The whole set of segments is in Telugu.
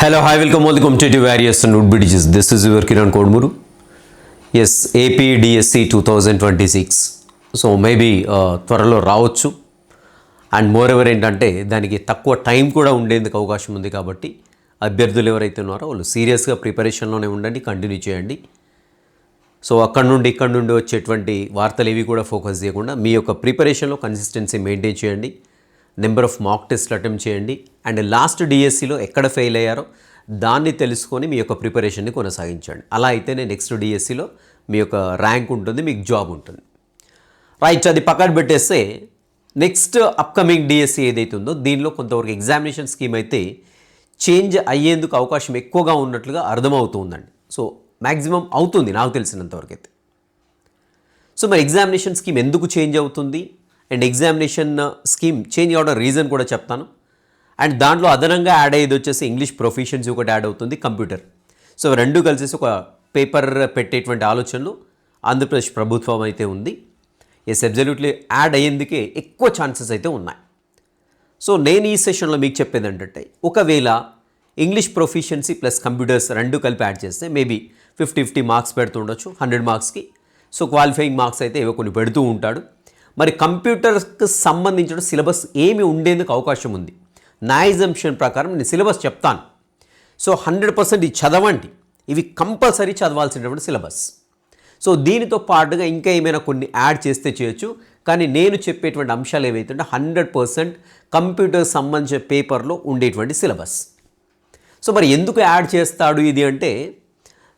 Hello hi welcome welcome to competitive various and would be digits. This is your S AP DSC two thousand twenty six so maybe త్వరలో రావచ్చు. అండ్ మోర్ ఎవర్ ఏంటంటే దానికి తక్కువ టైం కూడా ఉండేందుకు అవకాశం ఉంది కాబట్టి అభ్యర్థులు ఎవరైతే ఉన్నారో వాళ్ళు సీరియస్గా ప్రిపరేషన్లోనే ఉండండి కంటిన్యూ చేయండి. సో అక్కడ నుండి ఇక్కడ నుండి వచ్చేటువంటి వార్తలు ఏవి కూడా ఫోకస్ చేయకుండా మీ యొక్క ప్రిపరేషన్లో కన్సిస్టెన్సీ మెయింటైన్ చేయండి. నెంబర్ ఆఫ్ మాక్ టెస్ట్లు అటెంప్ట్ చేయండి. అండ్ లాస్ట్ డిఎస్సిలో ఎక్కడ ఫెయిల్ అయ్యారో దాన్ని తెలుసుకొని మీ యొక్క ప్రిపరేషన్ని కొనసాగించండి. అలా అయితేనే నెక్స్ట్ డిఎస్సిలో మీ యొక్క ర్యాంక్ ఉంటుంది మీకు జాబ్ ఉంటుంది. రైట్ అది పక్కన పెట్టేస్తే నెక్స్ట్ అప్కమింగ్ డిఎస్సి ఏదైతే ఉందో దీనిలో కొంతవరకు ఎగ్జామినేషన్ స్కీమ్ అయితే చేంజ్ అయ్యేందుకు అవకాశం ఎక్కువగా ఉన్నట్లుగా అర్థమవుతుందండి సో మ్యాక్సిమం అవుతుంది నాకు తెలిసినంతవరకు అయితే సో మరి ఎగ్జామినేషన్ స్కీమ్ ఎందుకు చేంజ్ అవుతుంది? అండ్ ఎగ్జామినేషన్ స్కీమ్ చేంజ్ అవడం రీజన్ కూడా చెప్తాను. అండ్ దాంట్లో అదనంగా యాడ్ అయ్యేది వచ్చేసి ఇంగ్లీష్ ప్రొఫిషియన్సీ ఒకటి యాడ్ అవుతుంది కంప్యూటర్. సో రెండు కలిసేసి ఒక పేపర్ పెట్టేటువంటి ఆలోచనలు ఆంధ్రప్రదేశ్ ప్రభుత్వం అయితే ఉంది. ఎస్ అబ్జల్యూట్లీ యాడ్ అయ్యేందుకే ఎక్కువ ఛాన్సెస్ అయితే ఉన్నాయి. సో నేను ఈ సెషన్లో మీకు చెప్పేది ఏంటంటే ఒకవేళ ఇంగ్లీష్ ప్రొఫిషియన్సీ ప్లస్ కంప్యూటర్స్ రెండు కలిపి యాడ్ చేస్తే మేబీ ఫిఫ్టీ ఫిఫ్టీ మార్క్స్ పెడుతుండొచ్చు హండ్రెడ్ మార్క్స్కి. సో క్వాలిఫైయింగ్ మార్క్స్ అయితే ఏవో కొన్ని పెడుతూ ఉంటాడు. మరి కంప్యూటర్కి సంబంధించిన సిలబస్ ఏమి ఉండేందుకు అవకాశం ఉంది? నా ఎగ్జంప్షన్ ప్రకారం నేను సిలబస్ చెప్తాను. సో హండ్రెడ్ పర్సెంట్ ఇది చదవండి. ఇవి కంపల్సరీ చదవాల్సినటువంటి సిలబస్. సో దీనితో పాటుగా ఇంకా ఏమైనా కొన్ని యాడ్ చేస్తే చేయొచ్చు. కానీ నేను చెప్పేటువంటి అంశాలు ఏవైతుంటే హండ్రెడ్ పర్సెంట్ కంప్యూటర్ సంబంధించిన పేపర్లో ఉండేటువంటి సిలబస్. సో మరి ఎందుకు యాడ్ చేస్తాడు ఇది అంటే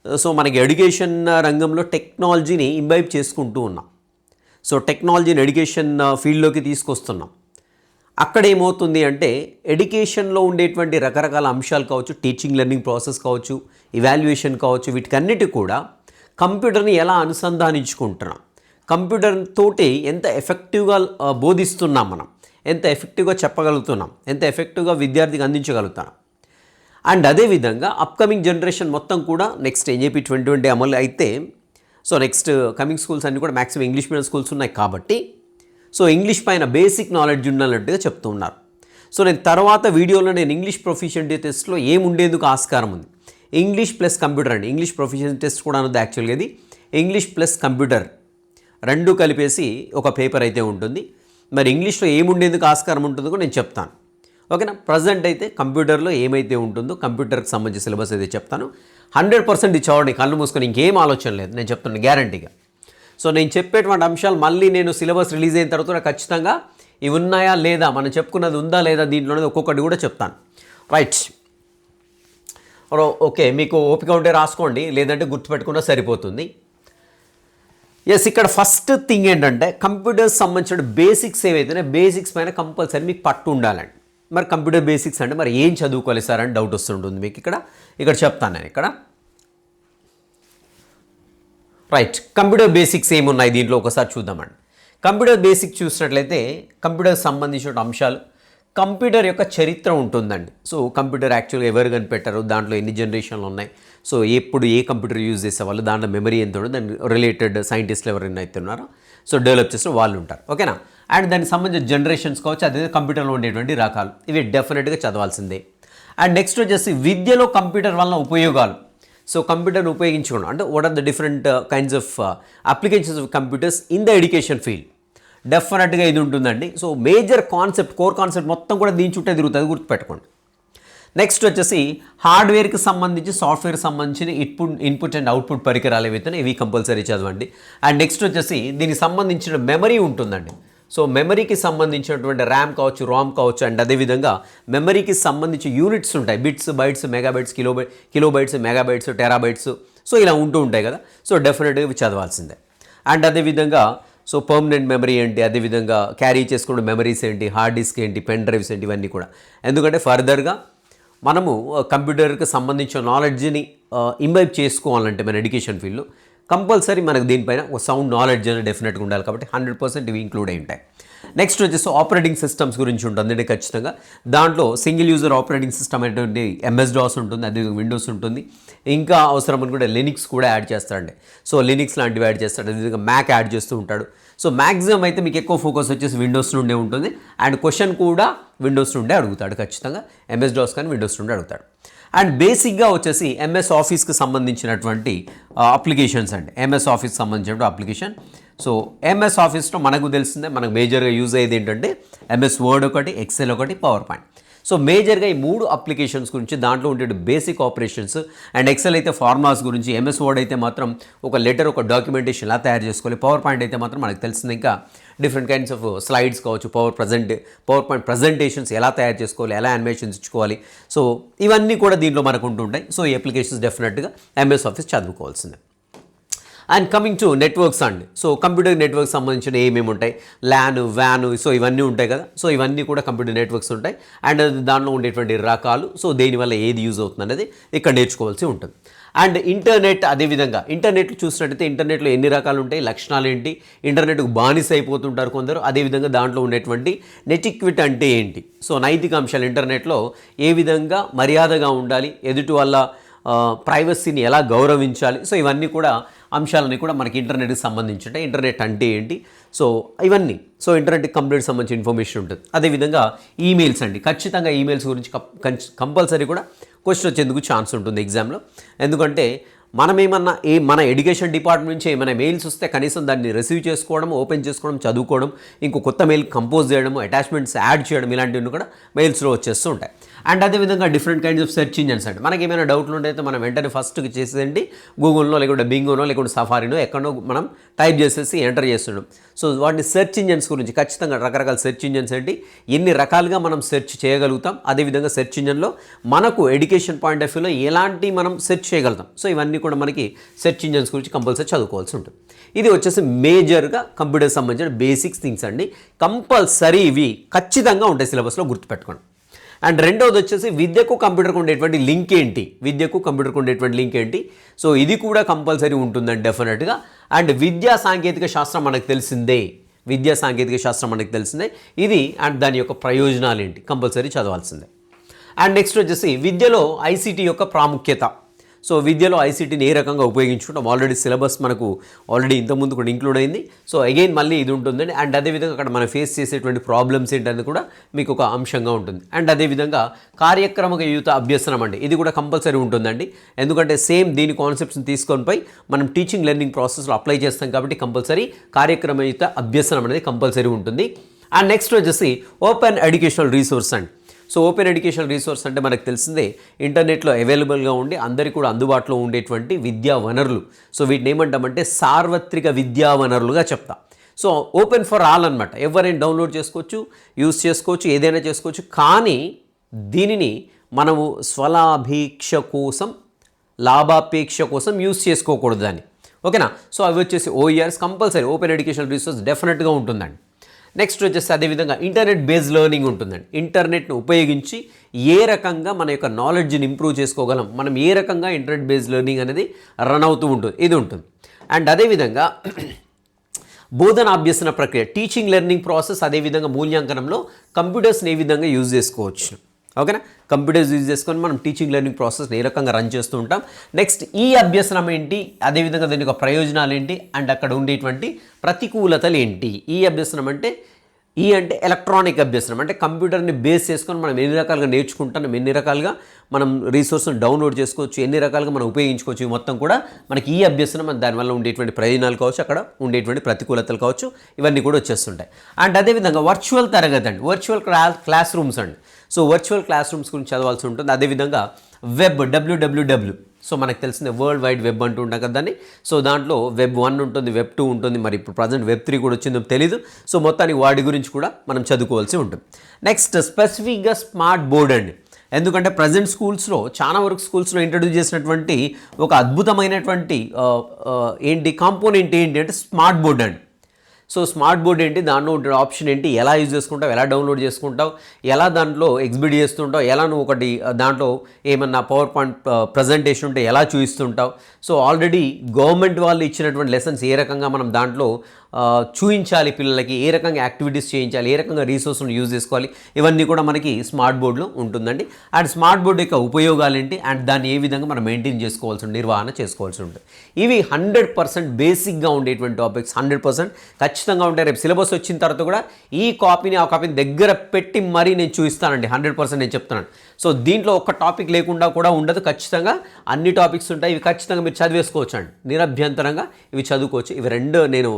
సో మనకి ఎడ్యుకేషన్ రంగంలో టెక్నాలజీని ఇంబైబ్ చేసుకుంటూ ఉన్నాం. సో టెక్నాలజీని ఎడ్యుకేషన్ ఫీల్డ్లోకి తీసుకొస్తున్నాం. అక్కడ ఏమవుతుంది అంటే ఎడ్యుకేషన్లో ఉండేటువంటి రకరకాల అంశాలు కావచ్చు టీచింగ్ లెర్నింగ్ ప్రాసెస్ కావచ్చు ఇవాల్యుయేషన్ కావచ్చు వీటికన్నిటి కూడా కంప్యూటర్ని ఎలా అనుసంధానించుకుంటున్నాం? కంప్యూటర్ తోటి ఎంత ఎఫెక్టివ్గా బోధిస్తున్నాం మనం ఎంత ఎఫెక్టివ్గా చెప్పగలుగుతున్నాం ఎంత ఎఫెక్టివ్గా విద్యార్థికి అందించగలుగుతున్నాం. అండ్ అదేవిధంగా అప్కమింగ్ జనరేషన్ మొత్తం కూడా నెక్స్ట్ ఎన్జేపీ ట్వంటీ ట్వంటీ అమలు అయితే సో నెక్స్ట్ కమింగ్ స్కూల్స్ అన్నీ కూడా మ్యాక్సిమం ఇంగ్లీష్ మీడియం స్కూల్స్ ఉన్నాయి కాబట్టి సో ఇంగ్లీష్ పైన బేసిక్ నాలెడ్జ్ ఉన్నట్టుగా చెప్తూ ఉన్నారు. సో నేను తర్వాత వీడియోలో నేను ఇంగ్లీష్ ప్రొఫిషియన్టీ టెస్ట్లో ఏముండేందుకు ఆస్కారం ఉంది? ఇంగ్లీష్ ప్లస్ కంప్యూటర్ అండి. ఇంగ్లీష్ ప్రొఫిషియన్సీ టెస్ట్ కూడా అన్నది యాక్చువల్గా ఇది. ఇంగ్లీష్ ప్లస్ కంప్యూటర్ రెండు కలిపేసి ఒక పేపర్ అయితే ఉంటుంది. మరి ఇంగ్లీష్లో ఏముండేందుకు ఆస్కారం ఉంటుందో నేను చెప్తాను. ఓకేనా? ప్రజెంట్ అయితే కంప్యూటర్లో ఏమైతే ఉంటుందో కంప్యూటర్కి సంబంధించిన సిలబస్ అయితే చెప్తాను. హండ్రెడ్ పర్సెంట్ ఇది కళ్ళు మూసుకొని ఇంకేం ఆలోచన లేదు. నేను చెప్తున్నాను గ్యారంటీగా. సో నేను చెప్పేటువంటి అంశాలు మళ్ళీ నేను సిలబస్ రిలీజ్ అయిన తర్వాత కూడా ఖచ్చితంగా ఇవి ఉన్నాయా లేదా మనం చెప్పుకున్నది ఉందా లేదా దీంట్లోనే ఒక్కొక్కటి కూడా చెప్తాను. రైట్. ఓకే మీకు ఓపిక ఉంటే రాసుకోండి లేదంటే గుర్తుపెట్టుకున్నా సరిపోతుంది. ఎస్ ఇక్కడ ఫస్ట్ థింగ్ ఏంటంటే కంప్యూటర్స్ సంబంధించిన బేసిక్స్ ఏవైతేనే బేసిక్స్ పైన కంపల్సరీ మీకు పట్టు ఉండాలండి. మరి కంప్యూటర్ బేసిక్స్ అంటే మరి ఏం చదువుకోవాలి సార్ అని డౌట్ వస్తుంటుంది మీకు ఇక్కడ. ఇక్కడ చెప్తాను నేను ఇక్కడ. రైట్ కంప్యూటర్ బేసిక్స్ ఏమున్నాయి దీంట్లో? ఒకసారి చూద్దామండి. కంప్యూటర్ బేసిక్ చూసినట్లయితే కంప్యూటర్ సంబంధించిన అంశాలు కంప్యూటర్ యొక్క చరిత్ర ఉంటుందండి. సో కంప్యూటర్ యాక్చువల్గా ఎవరు కనిపెట్టారు? దాంట్లో ఎన్ని జనరేషన్లు ఉన్నాయి? సో ఎప్పుడు ఏ కంప్యూటర్ యూజ్ చేసేవాళ్ళు? దాంట్లో మెమరీ ఎంత ఉండదు దాని రిలేటెడ్ సైంటిస్టులు ఎవరైనా అయితే ఉన్నారో? సో డెవలప్ చేసిన వాళ్ళు ఉంటారు. ఓకేనా? అండ్ దానికి సంబంధించిన జనరేషన్స్ కావచ్చు అదే కంప్యూటర్లో ఉండేటువంటి రకాలు. ఇవి డెఫినెట్గా చదవాల్సిందే. అండ్ నెక్స్ట్ వచ్చేసి విద్యలో కంప్యూటర్ వలన ఉపయోగాలు. సో కంప్యూటర్ని ఉపయోగించుకోవడం. అంటే what are the different kinds of applications of computers in the education field డెఫినెట్గా ఇది ఉంటుందండి. So major concept core concept మొత్తం కూడా దీని చుట్టే తిరుగుతుంది గుర్తుపెట్టుకోండి. నెక్స్ట్ వచ్చేసి హార్డ్వేర్కి సంబంధించి సాఫ్ట్వేర్ సంబంధించిన ఇన్పుట్ ఇన్పుట్ అండ్ అవుట్పుట్ పరికరాలు ఏవైతే ఇవి కంపల్సరీ చదవండి. అండ్ నెక్స్ట్ వచ్చేసి దీనికి సంబంధించిన మెమరీ ఉంటుందండి. సో మెమరీకి సంబంధించినటువంటి ర్యామ్ కావచ్చు రామ్ కావచ్చు అండ్ అదేవిధంగా మెమరీకి సంబంధించి యూనిట్స్ ఉంటాయి. బిట్స్ బైట్స్ మెగాబైట్స్ కిలోబై కిలోబైట్స్ మెగాబైట్స్ టెరాబైట్స్ సో ఇలా ఉంటూ ఉంటాయి కదా. సో డెఫినెట్గా ఇవి చదవాల్సిందే. అండ్ అదేవిధంగా సో పర్మనెంట్ మెమరీ ఏంటి? అదేవిధంగా క్యారీ చేసుకున్న మెమరీస్ ఏంటి? హార్డ్ డిస్క్ ఏంటి? పెన్ డ్రైవ్స్ ఏంటి? ఇవన్నీ కూడా. ఎందుకంటే ఫర్దర్గా మనము కంప్యూటర్కి సంబంధించిన నాలెడ్జ్ని ఇంబైబ్ చేసుకోవాలంటే మన ఎడ్యుకేషన్ ఫీల్డ్లో. కంపల్సరీ మనకు దీనిపైన ఒక సౌండ్ నాలెడ్జ్ అనేది డెఫినెట్గా ఉండాలి కాబట్టి హండ్రెడ్ పర్సెంట్ ఇవి ఇంక్లూడ్ అయి ఉంటాయి. నెక్స్ట్ వచ్చేసి ఆపరేటింగ్ సిస్టమ్స్ గురించి ఉంటుంది అంటే ఖచ్చితంగా. దాంట్లో సింగిల్ యూజర్ ఆపరేటింగ్ సిస్టమ్ అనేటువంటి ఎంఎస్ డాస్ ఉంటుంది అదే విండోస్ ఉంటుంది. ఇంకా అవసరం అనుకుంటే లినిక్స్ కూడా యాడ్ చేస్తారండి సో లినిక్స్ లాంటివి యాడ్ చేస్తాడు అదేవిధంగా మ్యాక్ యాడ్ చేస్తూ ఉంటాడు. సో మ్యాక్సిమం అయితే మీకు ఎక్కువ ఫోకస్ వచ్చేసి విండోస్ నుండే ఉంటుంది. అండ్ క్వశ్చన్ కూడా విండోస్ నుండే అడుగుతాడు ఖచ్చితంగా. ఎంఎస్ డాస్ కానీ విండోస్ నుండి అడుగుతాడు. అండ్ బేసిక్గా వచ్చేసి ఎంఎస్ ఆఫీస్కి సంబంధించినటువంటి అప్లికేషన్స్ అండి. ఎంఎస్ ఆఫీస్కి సంబంధించిన అప్లికేషన్ సో ఎంఎస్ ఆఫీస్లో మనకు తెలిసిందే మనకు మేజర్గా యూజ్ అయ్యేది ఏంటంటే ఎంఎస్ వర్డ్ ఒకటి ఎక్సెల్ ఒకటి పవర్ పాయింట్ సో మేజర్గా ఈ మూడు అప్లికేషన్స్ గురించి దాంట్లో ఉండే బేసిక్ ఆపరేషన్స్ అండ్ ఎక్సెల్ అయితే ఫార్మాస్ గురించి ఎంఎస్ వర్డ్ అయితే మాత్రం ఒక లెటర్ ఒక డాక్యుమెంటేషన్ ఎలా తయారు చేసుకోవాలి. పవర్ పాయింట్ అయితే మాత్రం మనకు తెలిసింది ఇంకా డిఫరెంట్ కైండ్స్ ఆఫ్ స్లైడ్స్ కావచ్చు power present PowerPoint presentations ఎలా తయారు చేసుకోవాలి ఎలా అనిమేషన్స్ ఇచ్చుకోవాలి. సో ఇవన్నీ కూడా దీంట్లో మనకు ఉంటుంటాయి. సో ఈ అప్లికేషన్స్ డెఫినెట్గా ఎంఎస్ ఆఫీస్ చదువుకోవాల్సిందే. అండ్ కమింగ్ టు నెట్వర్క్స్ అండి సో కంప్యూటర్ నెట్వర్క్ సంబంధించిన ఏమేమి ఉంటాయి? ల్యాన్ వ్యాన్ సో ఇవన్నీ ఉంటాయి కదా. సో ఇవన్నీ కూడా కంప్యూటర్ నెట్వర్క్స్ ఉంటాయి. అండ్ దానిలో ఉండేటువంటి రకాలు సో దేనివల్ల ఏది యూజ్ అవుతుంది అనేది ఇక్కడ నేర్చుకోవాల్సి ఉంటుంది. అండ్ ఇంటర్నెట్ అదేవిధంగా ఇంటర్నెట్ చూసినట్టయితే ఇంటర్నెట్లో ఎన్ని రకాలు ఉంటాయి? లక్షణాలు ఏంటి? ఇంటర్నెట్కు బానిస అయిపోతుంటారు కొందరు. అదేవిధంగా దాంట్లో ఉండేటువంటి నెటిక్విట్ అంటే ఏంటి? సో నైతిక అంశాలు ఇంటర్నెట్లో ఏ విధంగా మర్యాదగా ఉండాలి? ఎదుటి వల్ల ప్రైవసీని ఎలా గౌరవించాలి? సో ఇవన్నీ కూడా అంశాలని కూడా మనకి ఇంటర్నెట్కి సంబంధించి ఉంటాయి ఇంటర్నెట్ అంటే ఏంటి? సో ఇవన్నీ. సో ఇంటర్నెట్కి కంప్లీట్ సంబంధించిన ఇన్ఫర్మేషన్ ఉంటుంది. అదేవిధంగా ఈమెయిల్స్ అండి. ఖచ్చితంగా ఈమెయిల్స్ గురించి కంపల్సరీ కూడా క్వశ్చన్ వచ్చేందుకు ఛాన్స్ ఉంటుంది ఎగ్జామ్లో. ఎందుకంటే మనం ఏమన్నా ఏ మన ఎడ్యుకేషన్ డిపార్ట్మెంట్ నుంచి ఏమైనా మెయిల్స్ వస్తే కనీసం దాన్ని రిసీవ్ చేసుకోవడం ఓపెన్ చేసుకోవడం చదువుకోవడం ఇంకో కొత్త మెయిల్ కంపోజ్ చేయడం అటాచ్మెంట్స్ యాడ్ చేయడం ఇలాంటివన్నీ కూడా మెయిల్స్లో వచ్చేస్తూ ఉంటాయి. అండ్ అదేవిధంగా different kinds of search engines అంటే మనకి ఏమైనా డౌట్లు ఉంటే మనం వెంటనే ఫస్ట్ చేసేయండి. గూగుల్లో లేకుంటే బింగోనో లేకుంటే సఫారీనో ఎక్కడో మనం టైప్ చేసేసి ఎంటర్ చేస్తున్నాం సో వాటిని సెర్చ్ ఇంజన్స్ గురించి ఖచ్చితంగా రకరకాల సెర్చ్ ఇంజన్స్ ఏంటి? ఎన్ని రకాలుగా మనం సెర్చ్ చేయగలుగుతాం? అదేవిధంగా సెర్చ్ ఇంజన్లో మనకు ఎడ్యుకేషన్ పాయింట్ ఆఫ్ వ్యూలో ఎలాంటి మనం సెర్చ్ చేయగలుగుతాం? సో ఇవన్నీ కూడా మనకి సెర్చ్ ఇంజన్స్ గురించి కంపల్సరీ చదువుకోవాల్సి ఉంటుంది. ఇది వచ్చేసి మేజర్గా కంప్యూటర్ సంబంధించిన బేసిక్స్ థింగ్స్ అండి. కంపల్సరీ ఇవి ఖచ్చితంగా ఉంటాయి సిలబస్లో గుర్తుపెట్టుకోండి. అండ్ రెండవది వచ్చేసి విద్యకు కంప్యూటర్కు ఉండేటువంటి లింక్ ఏంటి? విద్యకు కంప్యూటర్కు ఉండేటువంటి లింక్ ఏంటి? సో ఇది కూడా కంపల్సరీ ఉంటుందండి డెఫినెట్గా అండ్ విద్యా సాంకేతిక శాస్త్రం మనకు తెలిసిందే. విద్యా సాంకేతిక శాస్త్రం మనకు తెలిసిందే. ఇది అండ్ దాని యొక్క ప్రయోజనాలు ఏంటి? కంపల్సరీ చదవాల్సిందే. అండ్ నెక్స్ట్ వచ్చేసి విద్యలో ఐసీటీ యొక్క ప్రాముఖ్యత. సో విద్యలో ఐసీటీని ఏ రకంగా ఉపయోగించుకుంటాం? ఆల్రెడీ సిలబస్ మనకు ఆల్రెడీ ఇంతకుముందు కూడా ఇంక్లూడ్ అయింది. సో అగైన్ మళ్ళీ ఇది ఉంటుందండి. అండ్ అదేవిధంగా అక్కడ మనం ఫేస్ చేసేటువంటి ప్రాబ్లమ్స్ ఏంటనేది కూడా మీకు ఒక అంశంగా ఉంటుంది. అండ్ అదేవిధంగా కార్యక్రమక యువత అభ్యసనం అండి. ఇది కూడా కంపల్సరీ ఉంటుందండి. ఎందుకంటే సేమ్ దీని కాన్సెప్ట్స్ని తీసుకొని పోయి మనం టీచింగ్ లెర్నింగ్ ప్రాసెస్లో అప్లై చేస్తాం కాబట్టి కంపల్సరీ కార్యక్రమయుత అభ్యసనం అనేది కంపల్సరీ ఉంటుంది. అండ్ నెక్స్ట్ వచ్చేసి ఓపెన్ ఎడ్యుకేషనల్ రీసోర్స్ అండి. సో ఓపెన్ ఎడ్యుకేషనల్ రీసోర్స్ అంటే మనకు తెలిసిందే ఇంటర్నెట్లో అవైలబుల్గా ఉండి అందరికీ కూడా అందుబాటులో ఉండేటువంటి విద్యా వనరులు. సో వీటిని ఏమంటామంటే సార్వత్రిక విద్యా వనరులుగా చెప్తా. సో ఓపెన్ ఫర్ ఆల్ అనమాట ఎవరైనా డౌన్లోడ్ చేసుకోవచ్చు యూస్ చేసుకోవచ్చు ఏదైనా చేసుకోవచ్చు. కానీ దీనిని మనము స్వలాభీక్ష కోసం లాభాపేక్ష కోసం యూస్ చేసుకోకూడదు దాన్ని. ఓకేనా? సో అవి వచ్చేసి OERs compulsory open education resource డెఫినెట్గా ఉంటుందండి. నెక్స్ట్ వచ్చేసి అదేవిధంగా ఇంటర్నెట్ బేస్డ్ లెర్నింగ్ ఉంటుందండి. ఇంటర్నెట్ను ఉపయోగించి ఏ రకంగా మన యొక్క నాలెడ్జ్ని ఇంప్రూవ్ చేసుకోగలం మనం ఏ రకంగా ఇంటర్నెట్ బేస్డ్ లెర్నింగ్ అనేది రన్ అవుతూ ఉంటుంది ఇది ఉంటుంది. అండ్ అదేవిధంగా బోధన అభ్యసన ప్రక్రియ టీచింగ్ లెర్నింగ్ ప్రాసెస్ అదేవిధంగా మూల్యాంకనంలో కంప్యూటర్స్ని ఏ విధంగా యూజ్ చేసుకోవచ్చు? ఓకేనా? కంప్యూటర్స్ యూజ్ చేసుకొని మనం టీచింగ్ లెర్నింగ్ ప్రాసెస్ ఏ రకంగా రన్ చేస్తూ ఉంటాం. నెక్స్ట్ ఈ అభ్యసనం ఏంటి? అదేవిధంగా దీని యొక్క ప్రయోజనాలు ఏంటి? అండ్ అక్కడ ఉండేటువంటి ప్రతికూలతలు ఏంటి? ఈ అభ్యసనం అంటే ఈ అంటే ఎలక్ట్రానిక్ అభ్యసనం. అంటే కంప్యూటర్ని బేస్ చేసుకొని మనం ఎన్ని రకాలుగా నేర్చుకుంటాం ఎన్ని రకాలుగా మనం రీసోర్స్ని డౌన్లోడ్ చేసుకోవచ్చు ఎన్ని రకాలుగా మనం ఉపయోగించుకోవచ్చు ఇవి మొత్తం కూడా మనకి ఈ అభ్యసనం దానివల్ల ఉండేటువంటి ప్రయోజనాలు కావచ్చు అక్కడ ఉండేటువంటి ప్రతికూలతలు కావచ్చు ఇవన్నీ కూడా వచ్చేస్తుంటాయి. అండ్ అదేవిధంగా వర్చువల్ తరగతి అండి. వర్చువల్ క్లాస్ రూమ్స్ అండి. సో వర్చువల్ క్లాస్ రూమ్స్ గురించి చదవాల్సి ఉంటుంది. అదేవిధంగా వెబ్ డబ్ల్యూడబ్ల్యూడబ్ల్యూ సో మనకు తెలిసిన వరల్డ్ వైడ్ వెబ్ అంటూ ఉంటాం కదా దాన్ని. సో దాంట్లో వెబ్ వన్ ఉంటుంది వెబ్ టూ ఉంటుంది మరి ఇప్పుడు ప్రజెంట్ వెబ్ త్రీ కూడా వచ్చిందో తెలీదు. సో మొత్తానికి వాటి గురించి కూడా మనం చదువుకోవాల్సి ఉంటుంది. నెక్స్ట్ స్పెసిఫిక్గా స్మార్ట్ బోర్డ్ అండి. ఎందుకంటే ప్రజెంట్ స్కూల్స్లో చాలా వరకు స్కూల్స్లో ఇంట్రడ్యూస్ చేసినటువంటి ఒక అద్భుతమైనటువంటి ఏంటి కాంపోనెంట్ ఏంటి అంటే స్మార్ట్ బోర్డ్ అండి. సో స్మార్ట్ బోర్డ్ ఏంటి? దాంట్లో ఉండే ఆప్షన్ ఏంటి? ఎలా యూజ్ చేసుకుంటావు? ఎలా డౌన్లోడ్ చేసుకుంటావు? ఎలా దాంట్లో ఎగ్జిబిట్ చేస్తుంటావు? ఎలా నువ్వు ఒకటి దాంట్లో ఏమన్నా పవర్ పాయింట్ ప్రజెంటేషన్ ఉంటే ఎలా చూపిస్తుంటావు సో ఆల్రెడీ గవర్నమెంట్ వాళ్ళు ఇచ్చినటువంటి లెసన్స్ ఏ రకంగా మనం దాంట్లో చూయించాలి పిల్లలకి ఏ రకంగా యాక్టివిటీస్ చేయించాలి ఏ రకంగా రీసోర్స్ను యూజ్ చేసుకోవాలి ఇవన్నీ కూడా మనకి స్మార్ట్ బోర్డులో ఉంటుందండి. అండ్ స్మార్ట్ బోర్డు యొక్క ఉపయోగాలు ఏంటి అండ్ దాన్ని ఏ విధంగా మనం మెయింటైన్ చేసుకోవాల్సి ఉంటుంది నిర్వహణ చేసుకోవాల్సి ఉంటుంది. ఇవి హండ్రెడ్ పర్సెంట్ బేసిక్గా ఉండేటువంటి టాపిక్స్ హండ్రెడ్ పర్సెంట్ ఖచ్చితంగా ఉంటాయి. రేపు సిలబస్ వచ్చిన తర్వాత కూడా ఈ కాపీని ఆ కాపీని దగ్గర పెట్టి మరీ నేను చూపిస్తానండి హండ్రెడ్ పర్సెంట్ నేను చెప్తున్నాను. సో దీంట్లో ఒక్క టాపిక్ లేకుండా కూడా ఉండదు. ఖచ్చితంగా అన్ని టాపిక్స్ ఉంటాయి. ఇవి ఖచ్చితంగా మీరు చదివేసుకోవచ్చు అండి నిరభ్యంతరంగా ఇవి చదువుకోవచ్చు. ఇవి రెండు నేను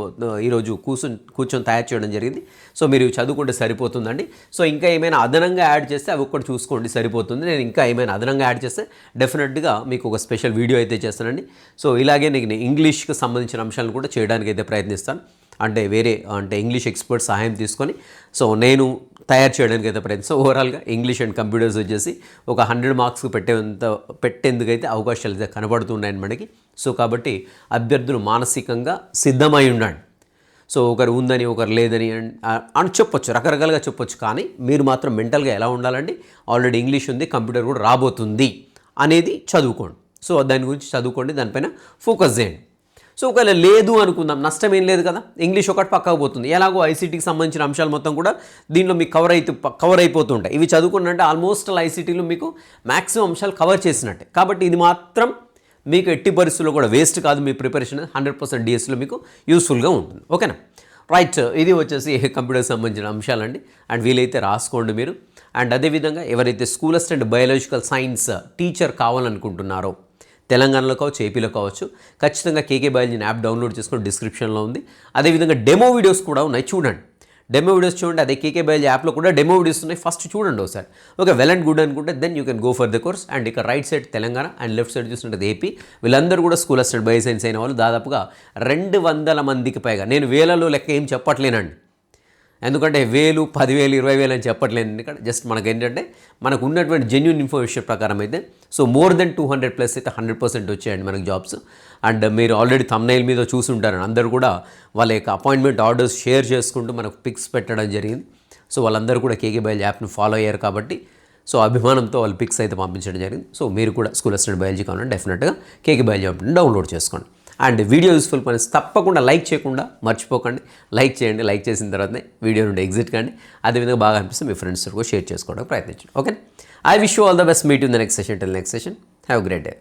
ఈరోజు కూర్చొని కూర్చొని తయారు చేయడం జరిగింది. సో మీరు ఇవి చదువుకుంటే సరిపోతుందండి. సో ఇంకా ఏమైనా అదనంగా యాడ్ చేస్తే అవి ఒక్కటి చూసుకోండి సరిపోతుంది. నేను ఇంకా ఏమైనా అదనంగా యాడ్ చేస్తే డెఫినెట్గా మీకు ఒక స్పెషల్ వీడియో అయితే చేస్తానండి. సో ఇలాగే నేను ఇంగ్లీష్కి సంబంధించిన అంశాలను కూడా చేయడానికి అయితే ప్రయత్నిస్తాను. అంటే వేరే అంటే ఇంగ్లీష్ ఎక్స్పర్ట్ సహాయం తీసుకొని. సో నేను తయారు చేయడానికి అయితే ప్రయత్నం. సో ఓవరాల్గా ఇంగ్లీష్ అండ్ కంప్యూటర్స్ వచ్చేసి ఒక హండ్రెడ్ మార్క్స్ పెట్టేంత పెట్టేందుకైతే అవకాశాలు అయితే కనబడుతున్నాయి మనకి. సో కాబట్టి అభ్యర్థులు మానసికంగా సిద్ధమై ఉండండి. సో ఒకరు ఉందని ఒకరు లేదని అని చెప్పొచ్చు రకరకాలుగా చెప్పొచ్చు. కానీ మీరు మాత్రం మెంటల్గా ఎలా ఉండాలండి? ఆల్రెడీ ఇంగ్లీష్ ఉంది కంప్యూటర్ కూడా రాబోతుంది అనేది చదువుకోండి. సో దాని గురించి చదువుకోండి దానిపైన ఫోకస్ చేయండి. సో ఒకవేళ లేదు అనుకుందాం నష్టం ఏం లేదు కదా ఇంగ్లీష్ ఒకటి పక్కకు పోతుంది. ఎలాగో ఐసీటీకి సంబంధించిన అంశాలు మొత్తం కూడా దీనిలో మీకు కవర్ అయితే కవర్ అయిపోతుంటాయి. ఇవి చదువుకున్నట్టే ఆల్మోస్ట్ ఐసీటీలో మీకు మ్యాక్సిమం అంశాలు కవర్ చేసినట్టే. కాబట్టి ఇది మాత్రం మీకు ఎట్టి పరిస్థితుల్లో కూడా వేస్ట్ కాదు మీ ప్రిపరేషన్ హండ్రెడ్ పర్సెంట్ డిఎస్లో మీకు యూస్ఫుల్గా ఉంటుంది. ఓకేనా రైట్ ఇది వచ్చేసి కంప్యూటర్కి సంబంధించిన అంశాలండి. అండ్ వీలైతే రాసుకోండి మీరు. అండ్ అదేవిధంగా ఎవరైతే school assistant biological science teacher కావాలనుకుంటున్నారో తెలంగాణలో కావచ్చు ఏపీలో కావచ్చు. ఖచ్చితంగా కేకే బయాలజీని యాప్ డౌన్లోడ్ చేసుకుని డిస్క్రిప్షన్లో ఉంది. అదేవిధంగా డెమో వీడియోస్ కూడా ఉన్నాయి. చూడండి. డెమో వీడియోస్ చూడండి. అదే కేకే బయాలజీ యాప్లో కూడా డెమో వీడియోస్ ఉన్నాయి. ఫస్ట్ చూడండి ఒకసారి. ఓకే వెల్ అండ్ గుడ్ అనుకుంటే then you can go for the course. And ఇక్కడ right side Telangana and left side చూస్తుంటే ఏపీ. వీళ్ళందరూ కూడా స్కూల్ అసిస్టెంట్ బయో సైన్స్ అయిన వాళ్ళు దాదాపుగా రెండు వందల మందికి పైగా. నేను వేలలో లెక్క ఏం చెప్పట్లేనండి. ఎందుకంటే వేలు పదివేలు ఇరవై వేలు అని చెప్పట్లేదు. ఎందుకంటే జస్ట్ మనకి ఏంటంటే మనకు ఉన్నటువంటి జెన్యున్ ఇన్ఫర్మేషన్ ప్రకారం అయితే so more than two hundred plus అయితే హండ్రెడ్ పర్సెంట్ వచ్చాయండి మనకి జాబ్స్ అండ్ మీరు ఆల్రెడీ తమ్నైల్ మీద చూసి ఉంటారు అందరూ కూడా వాళ్ళ యొక్క అపాయింట్మెంట్ ఆర్డర్స్ షేర్ చేసుకుంటూ మనకు పిక్స్ పెట్టడం జరిగింది. సో వాళ్ళందరూ కూడా కేకే బయల్ యాప్ను ఫాలో అయ్యారు కాబట్టి సో అభిమానంతో వాళ్ళు పిక్స్ అయితే పంపించడం జరిగింది. సో మీరు కూడా స్కూల్ అసిస్టెంట్ బయాలజీ కావాలంటే డెఫినెట్గా కేకే బయాలజీ యాప్ని డౌన్లోడ్ చేసుకోండి. అండ్ వీడియో యూస్ఫుల్ పని తప్పకుండా లైక్ చేయకుండా మర్చిపోకండి. లైక్ చేయండి లైక్ చేసిన తర్వాతనే వీడియో నుండి ఎగ్జిట్ కండి. అదేవిధంగా బాగా అనిపిస్తే మీ ఫ్రెండ్స్ కూడా షేర్ చేసుకోవడానికి ప్రయత్నించండి. Okay I wish you all the best meet in the next session till next session have great day